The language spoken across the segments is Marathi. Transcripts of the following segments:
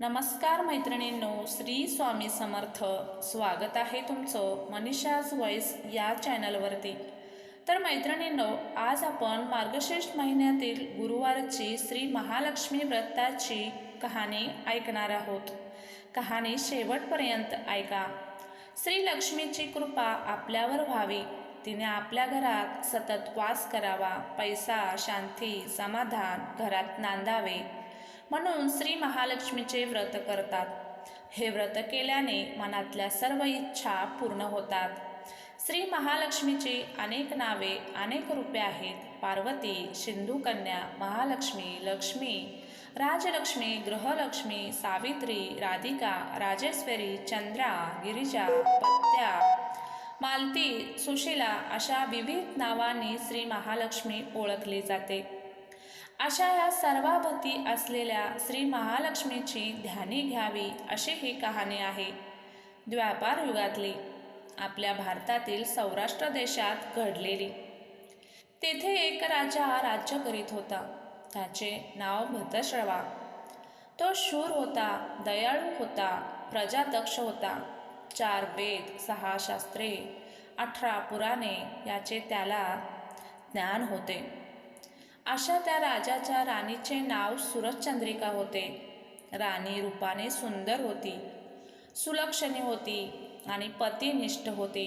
नमस्कार मैत्रिणींनो श्री स्वामी समर्थ. स्वागत आहे तुमचं मनीषाज वॉईस या चॅनलवरती तर मैत्रिणींनो आज आपण मार्गशीर्ष महिन्यातील गुरुवारची श्री महालक्ष्मी व्रताची कहाणी ऐकणार आहोत. कहाणी शेवटपर्यंत ऐका. श्री लक्ष्मीची कृपा आपल्यावर व्हावी. तिने आपल्या घरात सतत वास करावा. पैसा शांती समाधान घरात नांदावे. म्हणून श्री महालक्ष्मीचे व्रत करतात. हे व्रत केल्याने मनातल्या सर्व इच्छा पूर्ण होतात. श्री महालक्ष्मीची अनेक नावे अनेक रूपे आहेत. पार्वती सिंधुकन्या महालक्ष्मी लक्ष्मी राजलक्ष्मी गृहलक्ष्मी सावित्री राधिका राजेश्वरी चंद्रा गिरिजा पत्या मालती सुशीला अशा विविध नावांनी श्री महालक्ष्मी ओळखली जाते. अशा या सर्वाभती असलेल्या श्री महालक्ष्मीची ध्याने घ्यावी अशी ही कहाणी आहे. द्व्यापार युगातली आपल्या भारतातील सौराष्ट्र देशात घडलेली. तेथे एक राजा राज्य करीत होता. त्याचे नाव भद्रश्रवा. तो शूर होता दयाळू होता प्रजादक्ष होता. चार वेद सहा शास्त्रे अठरा पुराणे याचे त्याला ज्ञान होते. अशा त्या राजाच्या राणीचे नाव सुरजचंद्रिका होते. राणी रूपाने सुंदर होती सुलक्षणी होती आणि पतिनिष्ठ होती.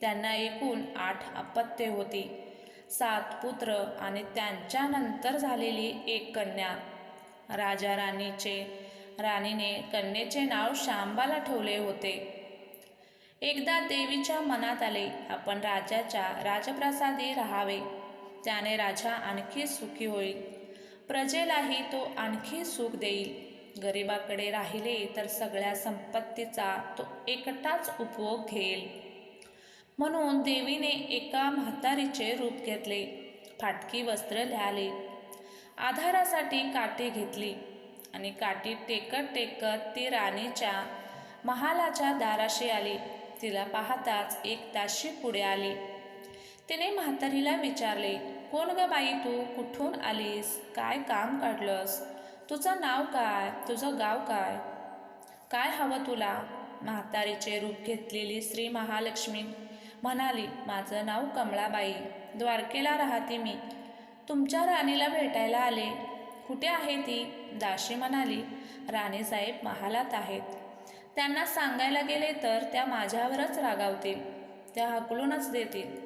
त्यांना एकूण आठ अपत्ये होती. सात पुत्र आणि त्यांच्यानंतर झालेली एक कन्या. राजा राणीचे राणीने कन्येचे नाव शांबाला ठेवले होते. एकदा देवीच्या मनात आले आपण राजाच्या राजप्रसादी राहावे. त्याने राजा आणखी सुखी होईल. प्रजेलाही तो आणखी सुख देईल. गरिबाकडे राहिले तर सगळ्या संपत्तीचा तो एकटाच उपभोग घेईल. म्हणून देवीने एका म्हातारीचे रूप घेतले. फाटकी वस्त्र लिहाले आधारासाठी काठी घेतली आणि काठी टेकत टेकत ती राणीच्या महालाच्या दाराशी आली. तिला पाहताच एक ताशी पुढे आली. तिने म्हातारीला विचारले कोण ग बाई तू? कुठून आलीस? काय काम काढलंस? तुझं नाव काय? तुझं गाव काय? काय हवं तुला? म्हातारीचे रूप घेतलेली श्री महालक्ष्मी म्हणाली माझं नाव कमळाबाई. द्वारकेला राहते मी. तुमच्या राणीला भेटायला आले. कुठे आहे ती? दाशी म्हणाली राणीसाहेब महालात आहेत. त्यांना सांगायला गेले तर त्या माझ्यावरच रागावतील. त्या हकलूनच देतील.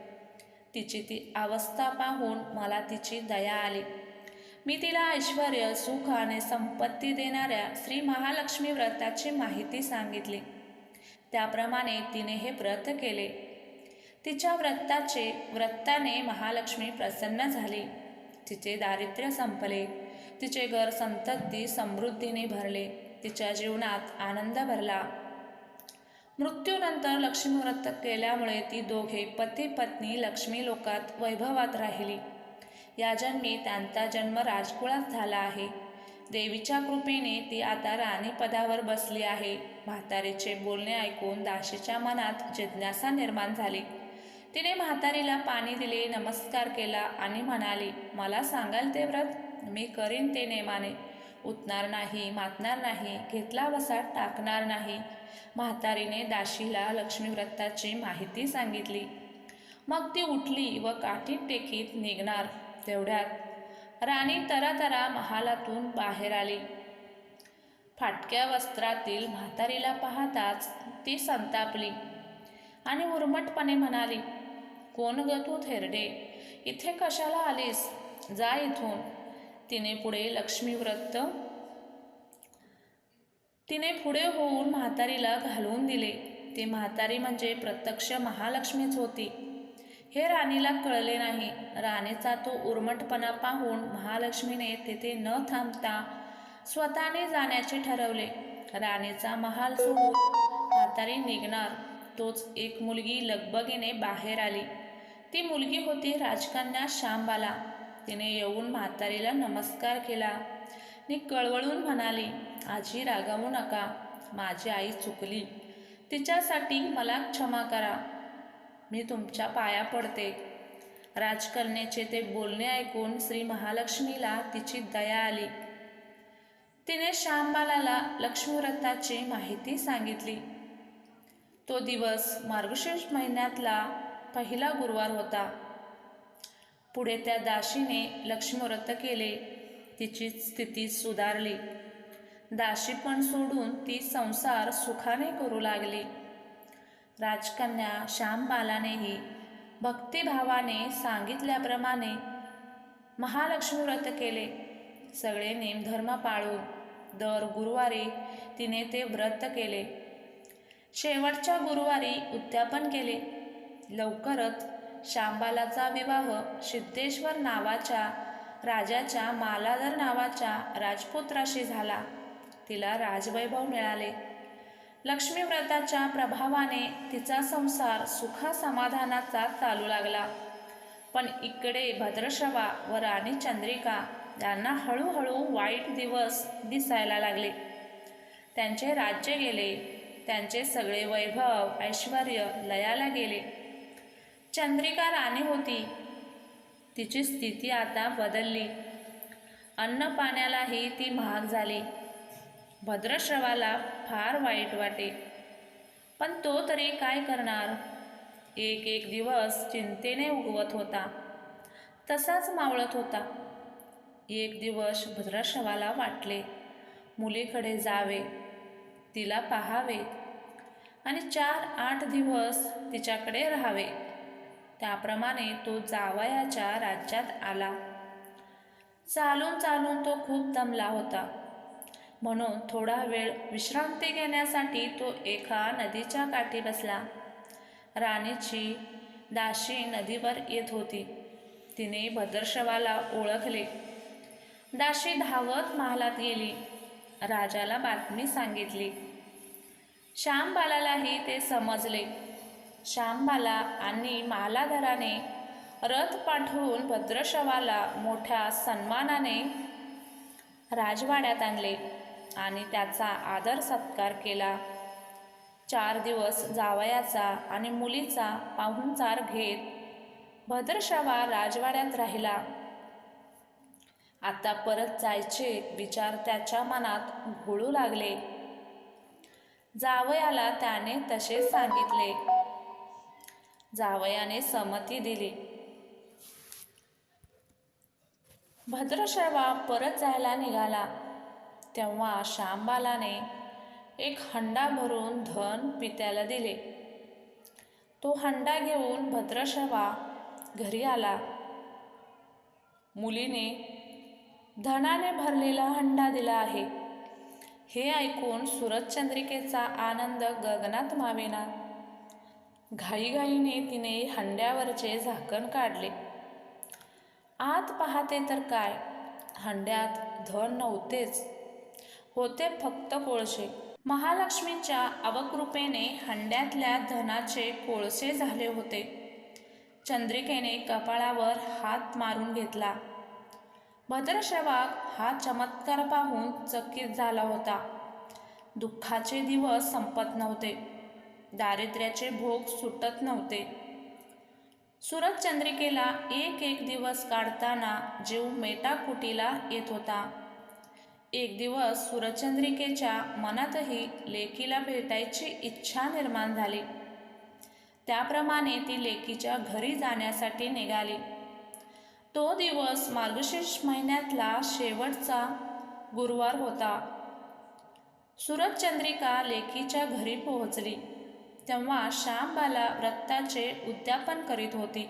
तिची ती अवस्था पाहून मला तिची दया आली. मी तिला ऐश्वर सुख आणि संपत्ती देणाऱ्या श्री महालक्ष्मी व्रताची माहिती सांगितली. त्याप्रमाणे तिने हे व्रत केले. तिच्या व्रताचे व्रताने महालक्ष्मी प्रसन्न झाली. तिचे दारिद्र्य संपले. तिचे घर संतती समृद्धीने भरले. तिच्या जीवनात आनंद भरला. मृत्यूनंतर लक्ष्मीव्रत केल्यामुळे ती दोघे पती पत्नी लक्ष्मी लोकात वैभवात राहिली. या जन्मी त्यांचा जन्म राजकुळात झाला आहे. देवीच्या कृपेने ती आता राणीपदावर बसली आहे. म्हातारीचे बोलणे ऐकून दाशीच्या मनात जिज्ञासा निर्माण झाली. तिने म्हातारीला पाणी दिले नमस्कार केला आणि म्हणाली मला सांगाल ते व्रत? मी करीन ते नेमाने. उतणार नाही मातणार नाही घेतला वसा टाकणार नाही. म्हातारीने दाशीला लक्ष्मीव्रताची माहिती सांगितली. मग ती उठली व काठी टेकीत निघणार तेवढ्यात. राणी तरातरा महालातून बाहेर आली. फाटक्या वस्त्रातील म्हातारीला पाहताच ती संतापली आणि उर्मटपणे म्हणाली कोण ग तू थेरडे? इथे कशाला आलीस? जा इथून. तिने पुढे लक्ष्मीव्रत तिने पुढे होऊन म्हातारीला घालवून दिले. ती म्हातारी म्हणजे प्रत्यक्ष महालक्ष्मीच होती. हे राणीला कळले नाही. राणीचा तो उर्मटपणा पाहून महालक्ष्मीने तेथे न थांबता स्वतःने जाण्याचे ठरवले. राणीचा महाल सोडून म्हातारी निघणार. तोच एक मुलगी लगबगीने बाहेर आली. ती मुलगी होती राजकन्या श्यामबाला. तिने येऊन म्हातारीला नमस्कार केला. आणि कळवळून म्हणाली आजी रागावू नका माझी आई चुकली. तिच्यासाठी मला क्षमा करा. मी तुमच्या पाया पडते. राजकन्याचे ते बोलणे ऐकून श्री महालक्ष्मीला तिची दया आली. तिने श्यामबालाला लक्ष्मीव्रताची माहिती सांगितली. तो दिवस मार्गशीर्ष महिन्यातला पहिला गुरुवार होता. पुढे त्या दाशीने लक्ष्मीव्रत केले. तिची स्थिती सुधारली. दाशी पण सोडून ती संसार सुखाने करू लागली. राजकन्या श्यामबालानेही भक्तिभावाने सांगितल्याप्रमाणे महालक्ष्मी व्रत केले. सगळे नेमधर्म पाळून दर गुरुवारी तिने ते व्रत केले. शेवटच्या गुरुवारी उत्त्यापन केले. लवकरच शांबालाचा विवाह सिद्धेश्वर नावाच्या राजाच्या मालाधर नावाच्या राजपुत्राशी झाला. तिला राजवैभव मिळाले. लक्ष्मीव्रताच्या प्रभावाने तिचा संसार सुखासमाधानाचा चालू लागला. पण इकडे भद्रश्रवा व राणी चंद्रिका यांना हळूहळू वाईट दिवस दिसायला लागले. त्यांचे राज्य गेले. त्यांचे सगळे वैभव ऐश्वर लयाला गेले. चंद्रिका राणी होती. तिची स्थिती आता बदलली. अन्न पाण्यालाही ती महाग झाली. भद्रश्रवाला फार वाईट वाटे. पण तो तरी काय करणार? एक एक दिवस चिंतेने उगवत होता. तसाच मावळत होता. एक दिवस भद्रश्रवाला वाटले मुलीकडे जावे तिला पाहावे आणि चार आठ दिवस तिच्याकडे राहावे. त्याप्रमाणे तो जावयाच्या राज्यात आला. चालून चालून तो खूप दमला होता. म्हणून थोडा वेळ विश्रांती घेण्यासाठी तो एका नदीच्या काठी बसला. राणीची दाशी नदीवर येत होती. तिने भद्रशवाला ओळखले. दाशी धावत महालात गेली. राजाला बातमी सांगितली. श्यामबालालाही ते समजले. शांबाला आणि मालाधराने रथ पाठवून भद्रशवाला मोठ्या सन्मानाने राजवाड्यात आणले आणि त्याचा आदर सत्कार केला. चार दिवस जावयाचा आणि मुलीचा पाहुणचार घेत भद्रशवा राजवाड्यात राहिला. आता परत जायचे विचार त्याच्या मनात घोळू लागले. जावयाला त्याने तसे सांगितले. जावयाने संमती दिली. भद्रशर्वा परत जायला निघाला. तेव्हा श्यामबालाने एक हंडा भरून धन पित्याला दिले. तो हंडा घेऊन भद्रशर्वा घरी आला. मुलीने धनाने भरलेला हंडा दिला आहे. हे ऐकून सूरजचंद्रिकेचा आनंद गगनात मावेना. घाईघाईने तिने हंड्यावरचे झाकण काढले. आत पाहते तर काय? हंड्यात धन नव्हतेच. होते फक्त कोळसे महालक्ष्मीच्या अवकृपेने हंड्यातल्या धनाचे कोळसे झाले होते. चंद्रिकेने कपाळावर हात मारून घेतला. भद्रश्रवाक हा चमत्कार पाहून चकित झाला होता. दुःखाचे दिवस संपत नव्हते. दारिद्र्याचे भोग सुटत नव्हते. सुरत चंद्रिकेला एक एक दिवस काढताना जीव मेटाकुटीला येत होता. एक दिवस सुरचंद्रिकेच्या मनातही लेकीला भेटायची इच्छा निर्माण झाली. त्याप्रमाणे ती लेकीच्या घरी जाण्यासाठी निघाली. तो दिवस मार्गशीर्ष महिन्यातला शेवटचा गुरुवार होता. सुरतचंद्रिका लेकीच्या घरी पोहोचली. तेव्हा श्यामबाला व्रताचे उद्यापन करीत होती.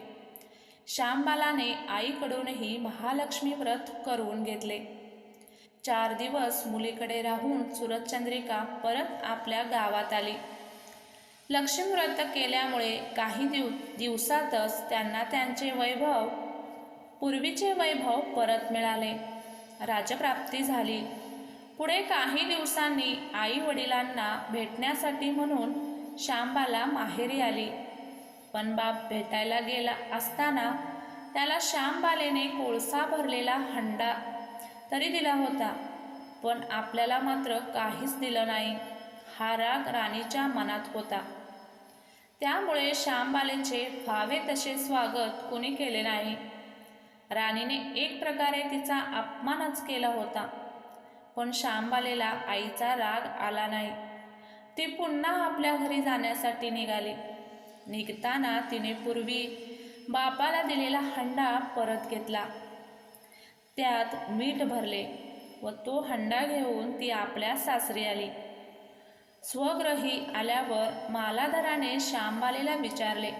श्यामबालाने आईकडूनही महालक्ष्मी व्रत करून घेतले. चार दिवस मुलीकडे राहून सुरतचंद्रिका परत आपल्या गावात आली. लक्ष्मी व्रत केल्यामुळे काही दिव दिवसातच त्यांना त्यांचे वैभव पूर्वीचे वैभव परत मिळाले. राजप्राप्ती झाली. पुढे काही दिवसांनी आई वडिलांना भेटण्यासाठी म्हणून श्यामबाला माहेरी आली. पण बाप भेटायला गेला असताना त्याला श्यामबालेने कोळसा भरलेला हंडा तरी दिला होता. पण आपल्याला मात्र काहीच दिलं नाही. हा राग राणीच्या मनात होता. त्यामुळे श्यामबालेचे व्हावे तसे स्वागत कुणी केले नाही. राणीने एक प्रकारे तिचा अपमानच केला होता. पण श्यामबालेला आईचा राग आला नाही. ती पुन्हा आपल्या घरी जाण्यासाठी निघाली. निघताना तिने पूर्वी बापाला दिलेला हंडा परत घेतला. त्यात मीठ भरले व तो हंडा घेऊन ती आपल्या सासरी आली. स्वग्रही आल्यावर मालाधराने श्यामबालेला विचारले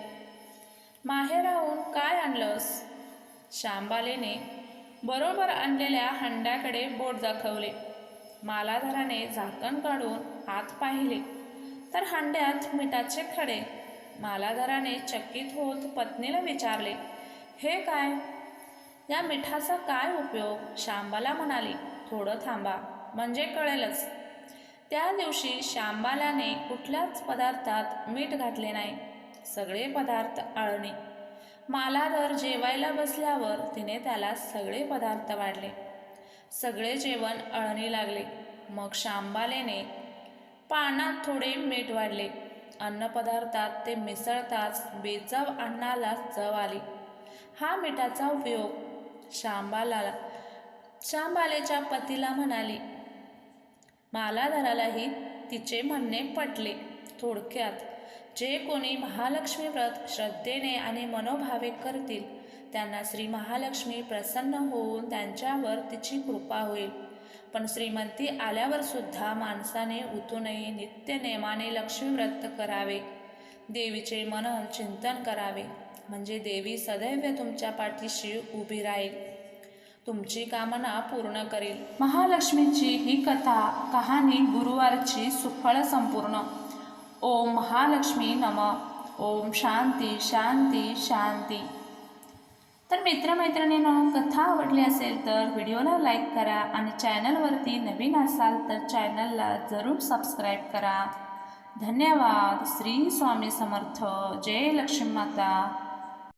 माहेराहून काय आणलंस? श्यामबालेने बरोबर आणलेल्या हंड्याकडे बोट दाखवले. मालाधराने झाकण काढून हात पाहिले. तर हांड्यात मिठाचे खडे. मालाधराने चकित होत पत्नीला विचारले हे काय? या मिठाचा काय उपयोग? शांबाला म्हणाली थोडं थांबा म्हणजे कळेलच. त्या दिवशी शांबालाने कुठल्याच पदार्थात मीठ घातले नाही. सगळे पदार्थ आळणी. मालाधर जेवायला बसल्यावर तिने त्याला सगळे पदार्थ वाढले. सगळे जेवण अळणी लागले. मग शांबालेने पानात थोडे मीठ वाढले. अन्नपदार्थात ते मिसळताच बेचव अन्नाला चव आली. हा मिठाचा उपयोग शांबाला शांबालेच्या पतीला म्हणाली. मालाधरालाही तिचे म्हणणे पटले. थोडक्यात जे कोणी महालक्ष्मी व्रत श्रद्धेने आणि मनोभावे करतील त्यांना श्री महालक्ष्मी प्रसन्न होऊन त्यांच्यावर तिची कृपा होईल. पण श्रीमंती आल्यावर सुद्धा माणसाने उतूनही नित्य नेमाने लक्ष्मीव्रत करावे. देवीचे मनन चिंतन करावे. म्हणजे देवी सदैव तुमच्या पाठीशी उभी राहील. तुमची कामना पूर्ण करेल. महालक्ष्मीची ही कथा कहाणी गुरुवारची सुफळ संपूर्ण. ओम महालक्ष्मी नम. ओम शांती शांती शांती. तर मित्रमैत्रिणींनो कथा आवडली असेल तर व्हिडिओला लाईक करा आणि चॅनलवरती नवीन असाल तर चॅनलला जरूर सबस्क्राईब करा. धन्यवाद. श्री स्वामी समर्थ. जय लक्ष्मी माता.